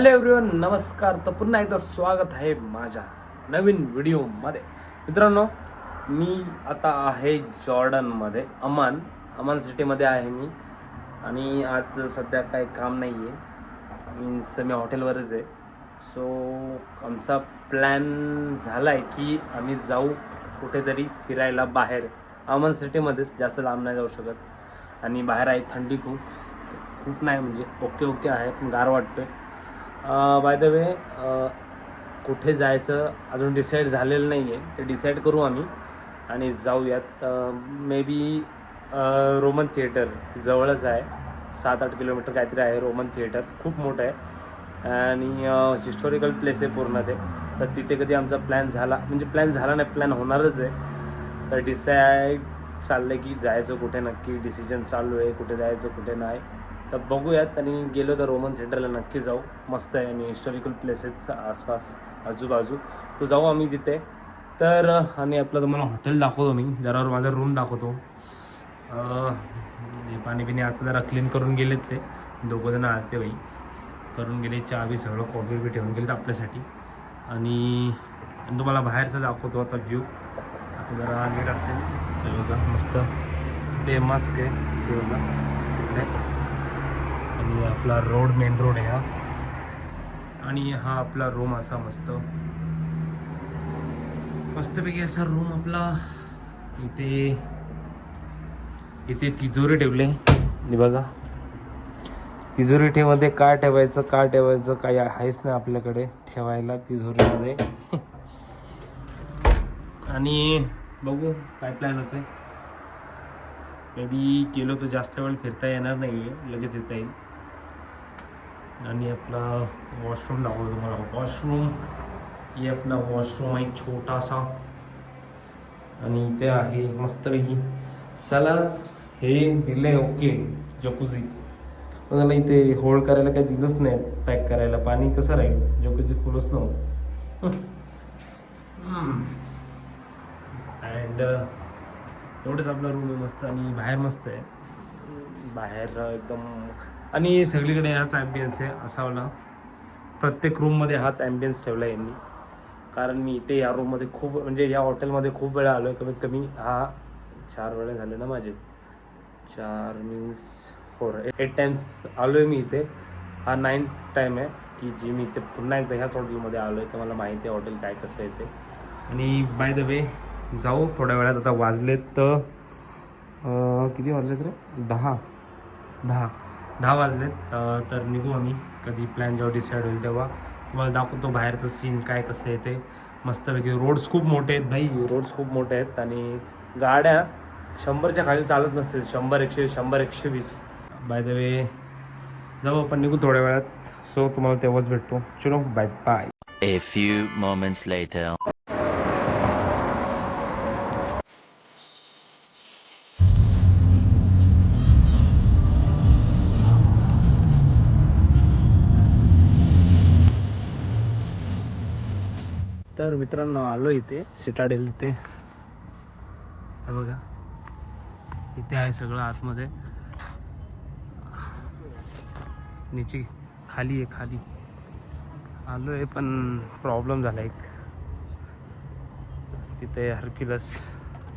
Hello everyone नमस्कार. तर पुन्हा एकदा स्वागत आहे माझ्या नवीन व्हिडिओमध्ये. मित्रांनो मी आता आहे जॉर्डनमध्ये. अमान अमान सिटीमध्ये आहे मी. आणि आज सध्या काही काम नाही आहे मीन्स मी हॉटेलवरच आहे. सो आमचा प्लॅन झाला आहे की आम्ही जाऊ कुठेतरी फिरायला बाहेर. अमान सिटीमध्येच जास्त लांब नाही जाऊ शकत. आणि बाहेर आहे थंडी खूप. खूप नाही म्हणजे ओके ओके आहे पण गार आहे बाय द वे कुठे जायचं अजून डिसाईड झालेलं नाही आहे ते डिसाईड करू आम्ही आणि जाऊयात. मे बी रोमन थिएटर जवळच आहे. सात आठ किलोमीटर काहीतरी आहे रोमन थिएटर खूप मोठं आहे. आणि हिस्टॉरिकल प्लेस आहे पूर्ण ते. तर तिथे कधी आमचा प्लॅन झाला म्हणजे प्लॅन झाला नाही प्लॅन होणारच आहे. तर डिसाईड चाललं आहे की जायचं कुठे नक्की. डिसिजन चालू आहे कुठे जायचं कुठे नाही. तर बघूयात. आणि गेलो तर रोमन थिएटरला नक्की जाऊ. मस्त आहे आणि हिस्टॉरिकल प्लेसेस आसपास आजूबाजू. तो जाऊ आम्ही तिथे. तर आणि आपलं तुम्हाला हॉटेल दाखवतो मी. जरा माझा रूम दाखवतो. हे पाणी पिणी आता जरा क्लीन करून गेलेत ते. दोघंजणं आते बाई. करून गेले चहा बी सगळं कॉफी बी ठेवून गेलेत आपल्यासाठी. आणि तुम्हाला बाहेरचं दाखवतो आता व्ह्यू आता जरा नीट असेल. बघा मस्त. तिथे मास्क आहे. ते बघा. आपला रोड मेन रोड आहे हा. आणि हा आपला रूम असा मस्त. मस्तपैकी असा रूम आपला इथे इथे तिजोरी ठेवले. आणि बघा. तिजोरीमध्ये काय ठेवायचं काय ठेवायचं काय आहेच नाही आपल्याकडे. ठेवायला तिजोरीमध्ये. आणि बघू काय प्लॅन होतोय. मे बी गेलो तर जास्त वेळ फिरता येणार नाही आहे लगेच येता येईल. आणि आपला वॉशरूम दाखवतो तुम्हाला. वॉशरूम हे आपला वॉशरूम आहे छोटासा. आणि इथे आहे मस्तपैकी. चला हे दिले ओके जकुझी पण त्याला इथे होल्ड करायला काही दिलंच नाही पॅक करायला. पाणी कसं राहील? जकुझी फुलच नव्हतं अँड तेवढंच आपला रूम आहे मस्त आणि बाहेर मस्त आहे. बाहेर एकदम आणि सगळीकडे हाच ॲम्बियन्स आहे असावाला प्रत्येक रूममध्ये हाच ॲम्बियन्स ठेवला आहे यांनी. कारण मी इथे या रूममध्ये खूप म्हणजे या हॉटेलमध्ये खूप वेळा आलो आहे कमीत कमी हा चार वेळा झाले ना माझे. चार मीन्स फोर एट टाइम्स आलो आहे मी इथे. हा नाईन्थ टाईम आहे की जी मी इथे पुन्हा एकदा ह्याच हॉटेलमध्ये आलो आहे तर मला माहिती आहे हॉटेल काय कसं आहे ते. आणि बाय द वे जाऊ थोड्या वेळात. आता वाजलेत तर किती वाजलेत रे? दहा. दहा. दहा वाजलेत. तर निघू आम्ही. कधी प्लॅन जेव्हा डिसाईड होईल तेव्हा. तुम्हाला दाखवतो बाहेरचं सीन काय कसं आहे ते. मस्तपैकी रोड्स खूप मोठे आहेत भाई. रोड्स खूप मोठे आहेत आणि गाड्या शंभरच्या खाली चालत नसतील. शंभर एकशे शंभर एकशे वीस. बाय द वे जाऊ आपण निघू थोड्या वेळात. सो तुम्हाला तेव्हाच भेटतो. चलो bye bye A few moments later. मित्रांनो आलो इथे सिटाडेल इथे बघा. इथे आहे सगळं आतमध्ये. निची खाली आहे खाली. आलो आहे पण प्रॉब्लेम झाला एक. तिथे हर्क्युलस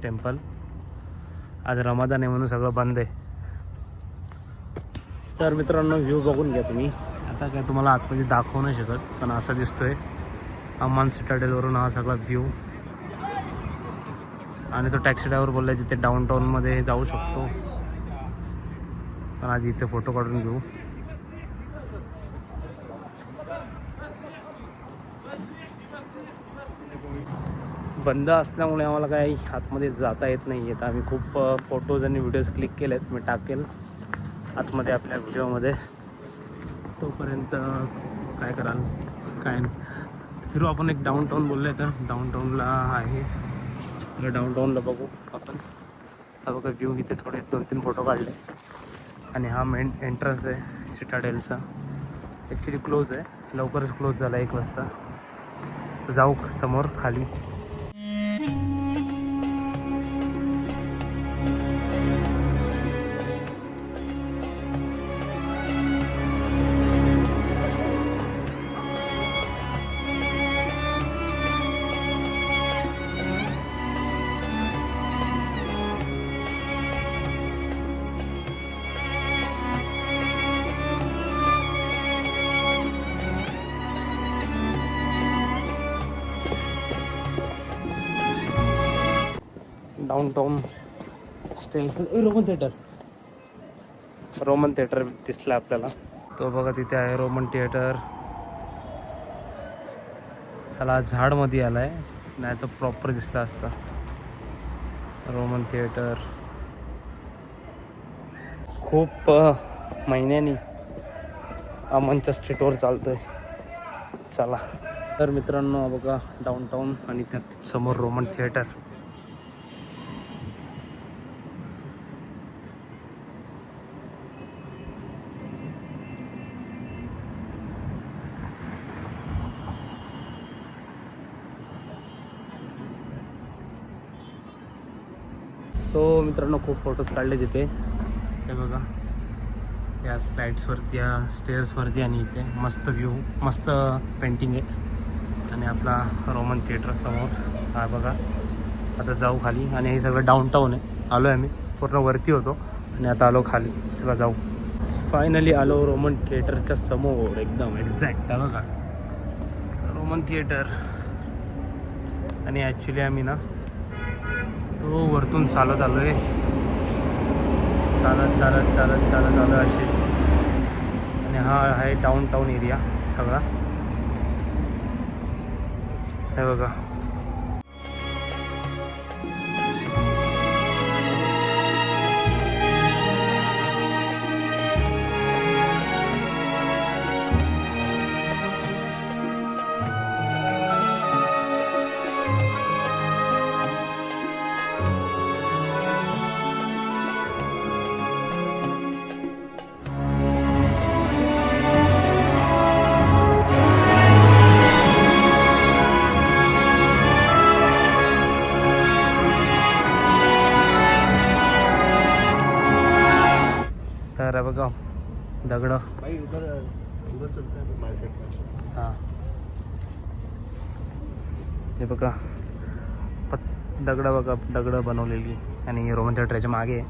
टेम्पल आज रमादान आहे म्हणून सगळं बंद आहे. तर मित्रांनो व्ह्यू बघून घ्या तुम्ही. आता काय तुम्हाला आतमध्ये दाखवू नाही शकत पण असा दिसतोय. अमान सिटाडेलवरून हा सगळा व्ह्यू आणि तो टॅक्सी ड्रायव्हर बोलला जिथे डाऊन टाऊनमध्ये जाऊ शकतो. पण आज इथे फोटो काढून घेऊ. बंद असल्यामुळे आम्हाला काही आतमध्ये जाता येत नाही आहेत आम्ही खूप फोटोज आणि व्हिडिओज क्लिक केले आहेत मी टाकेल आतमध्ये आपल्या व्हिडिओमध्ये तोपर्यंत काय कराल? काय नाही. फिरू आपण एक डाऊन टाऊन बोललो आहे तर. डाऊन टाऊनला आहे. तर डाऊन टाऊनला बघू आपण. हा बघा व्ह्यू इथे थोडे दोन तीन फोटो काढले. आणि हा मेन एंट्रन्स आहे सिटाडेलचा ॲक्च्युली क्लोज आहे. लवकरच क्लोज झाला एक वाजता. तर जाऊ समोर खाली. Down town station a Roman theatre Roman theatre दिसला आपल्याला. तो बघा तिथे आहे रोमन थिएटर चला झाडमध्ये आलाय. नाही तर प्रॉपर दिसला असता. रोमन थिएटर खूप महिन्यांनी अमनच्या स्ट्रीटवर चालतोय. चला. तर मित्रांनो बघा डाऊनटाऊन आणि त्यात समोर रोमन थिएटर सो मित्रांनो खूप फोटोज काढले तिथे. हे बघा. या स्लाईड्सवरती या स्टेअर्सवरती आणि इथे मस्त व्ह्यू मस्त पेंटिंग आहे. आणि आपला रोमन थिएटर समोर. हा बघा. आता जाऊ खाली. आणि हे सगळं डाऊनटाऊन आहे. आलो आहे आम्ही. पूर्ण वरती होतो. आणि आता आलो खाली. चला जाऊ. फायनली आलो रोमन थिएटरच्या समोर. एकदम एक्झॅक्ट आहे बघा. रोमन थिएटर आणि ॲक्च्युली आम्ही ना तो वरतून चालत आलो आहे चालत चालत चालत चालत आलो असे. आणि हा आहे डाऊन टाऊन एरिया सगळा. हे बघा. तर हे बघा. दगडं. भाई उधर उधर चलते हैं. बघा. पट दगडं बघा. दगडं बनवलेली. आणि रोमन थिएटरच्या मागे. आहे.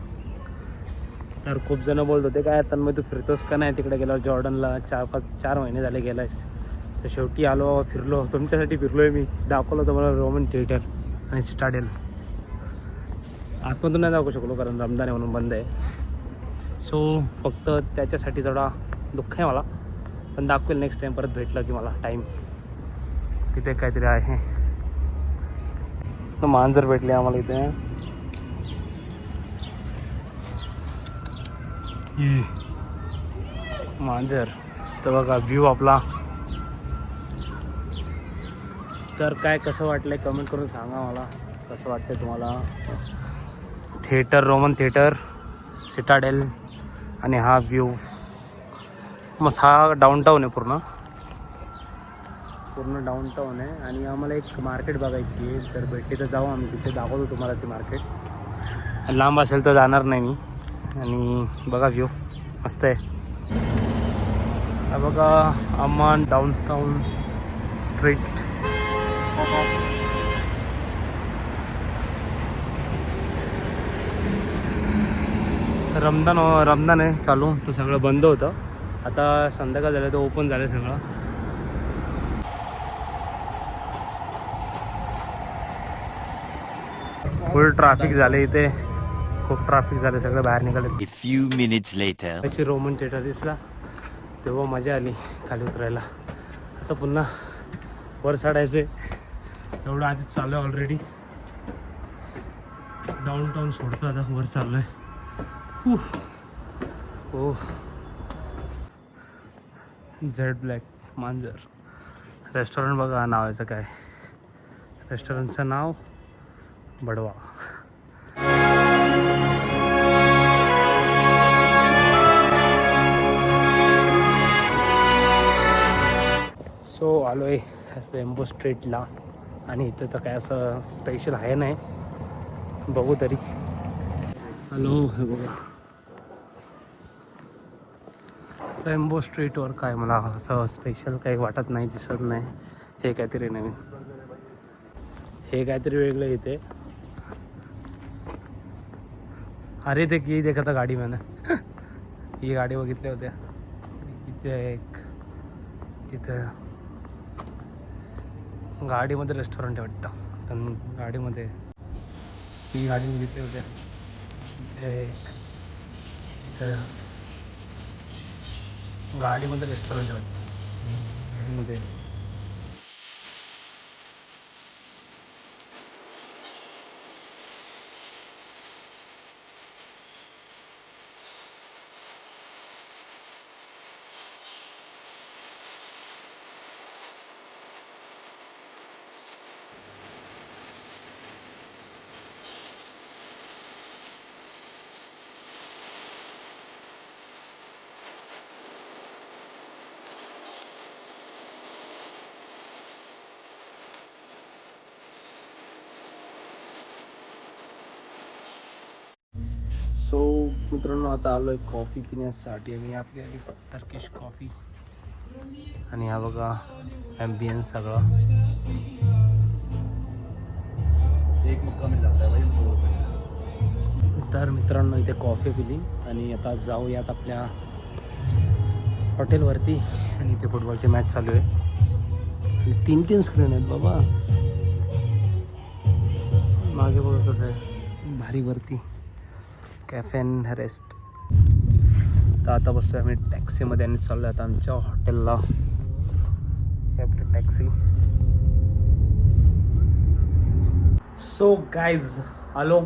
तर खूप जण बोलत होते काय तन्मय तू फिरतोस का नाही? तिकडे गेल्यावर जॉर्डनला चार पाच चार महिने झाले गेलायस. तर शेवटी आलो फिरलो. तुमच्यासाठी फिरलोय मी. दाखवलं तुम्हाला रोमन थिएटर आणि सिटाडेल आतमधून नाही दाखवू शकलो कारण रमदान आहे म्हणून बंद आहे. सो फक्त त्याच्यासाठी थोडा दुःख आहे मला. पण दाखवेल नेक्स्ट टाइम परत भेटलं की मला टाईम तिथे काहीतरी आहे. तर मांजर भेटले आम्हाला इथे. मांजर. तर बघा व्ह्यू आपला. तर काय कसं वाटलंय कमेंट करून सांगा मला. कसं वाटतंय तुम्हाला? थिएटर रोमन थिएटर सिटाडेल आणि हा व्ह्यू मस्त हा डाऊनटाऊन आहे पूर्ण. पूर्ण डाऊनटाऊन आहे. आणि आम्हाला एक मार्केट बघायची आहे. जर भेटली तर जाऊ आम्ही. तिथे दाखवतो तुम्हाला ती मार्केट लांब असेल तर जाणार नाही मी. आणि बघा व्ह्यू मस्त आहे. बघा Amman downtown street Ramadan Ramadan आहे चालू. तर सगळं बंद होतं. आता संध्याकाळ झालं तर ओपन झालं सगळं. फुल ट्रॅफिक झाले इथे. खूप ट्रॅफिक झालं सगळं बाहेर निघालं. त्याची रोमन थिएटर दिसला. तेव्हा मजा आली खाली उतरायला. आता पुन्हा वर चढायचे एवढं आधीच चालू आहे ऑलरेडी डाऊन टाऊन सोडतो आता वर चाललो आहे हो झेड ब्लॅक मांजर. रेस्टॉरंट बघा नावाचं काय. रेस्टॉरंटचं नाव बडवा. सो आलो आहे रेम्बो स्ट्रीटला. आणि इथं तर काय असं स्पेशल आहे नाही. बघू तरी. हॅलो हे बघा. रेम्बो स्ट्रीटवर काय मला असं स्पेशल काही वाटत नाही दिसत नाही. हे काहीतरी नवीन. हे काहीतरी वेगळं इथे. अरे ते की देखत गाडी मैंने. ही गाडी बघितल्या होत्या. इथे एक तिथं गाडीमध्ये रेस्टॉरंट आहे वाटतं. पण गाडीमध्ये ती गाडी बघितल्या होत्या इथे एक तिथं गाडीमध्ये रेस्टॉरंटमध्ये सो मित्रांनो आता आलो आहे कॉफी पिण्यासाठी आणि आपली आली टर्किश कॉफी आणि हा बघा ॲम्बियन्स सगळं. एक मुक्का जाता है दो रुपये. तर मित्रांनो इथे कॉफी पिली आणि आता जाऊयात आपल्या हॉटेलवरती आणि इथे फुटबॉलची मॅच चालू आहे. आणि तीन तीन स्क्रीन आहेत बाबा. मागे बघा कसं आहे. भारी वरती. कॅफेन रेस्ट. तर आता बसतोय आम्ही टॅक्सीमध्ये आणि चाललो आता आमच्या हॉटेलला. आपली टॅक्सी. सो गाईज आलो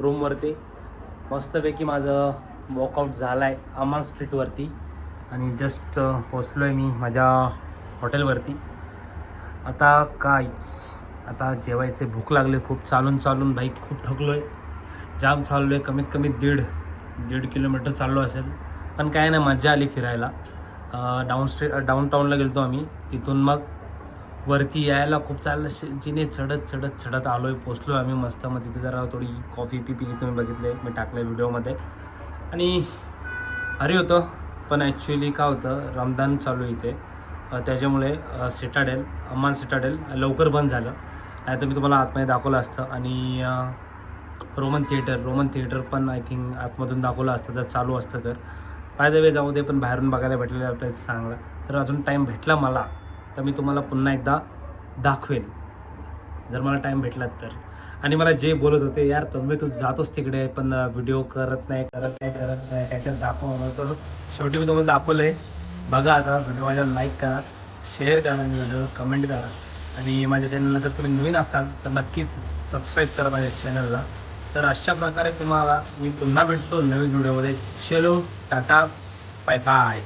रूमवरती मस्तपैकी माझं वॉकआउट झालं आहे अमान स्ट्रीटवरती आणि जस्ट पोचलो आहे मी माझ्या हॉटेलवरती आता काय? आता जेवायचे भूक लागले खूप चालून चालून बाईक खूप थकलो आहे जाम चाललो आहे कमीत कमी दीड दीड किलोमीटर चाललो असेल. पण काय नाही मजा आली फिरायला. डाऊन स्ट्री डाऊन टाऊनला गेलो आम्ही. तिथून मग वरती यायला खूप चाललं. जिने चढत चढत चढत आलो आहे पोचलो आम्ही मस्त. मग तिथे जरा थोडी कॉफी पी पिली तुम्ही बघितले मी टाकलं व्हिडिओमध्ये आणि अरे होतं. पण ॲक्च्युली काय होतं रमदान चालू आहे इथे. त्याच्यामुळे सिटाडेल अम्मान सिटाडेल लवकर बंद झालं. नाही तर मी तुम्हाला आतमध्ये दाखवलं असतं. आणि रोमन थिएटर रोमन थिएटर पण आय थिंक आतमधून दाखवलं असतं जर चालू असतं तर. बाय द वे जाऊ दे पण बाहेरून बघायला भेटलेलं आपल्याला चांगलं. तर अजून टाईम भेटला मला तर मी तुम्हाला पुन्हा एकदा दाखवेन. जर मला टाईम भेटला तर. आणि मला जे बोलत होते यार तुम्ही तू जातोस तिकडे पण व्हिडिओ करत नाही करत नाही करत नाही त्याच्यात दाखव तर शेवटी मी तुम्हाला दाखवलं आहे बघा आता व्हिडिओ माझ्या लाईक करा शेअर करा व्हिडिओ कमेंट करा. आणि माझ्या चॅनलला जर तुम्ही नवीन असाल तर नक्कीच सबस्क्राईब करा माझ्या चॅनलला तर अशा प्रकारे तुम्हाला मी पुन्हा भेटतो नवीन व्हिडिओमध्ये चलो टाटा बाय बाय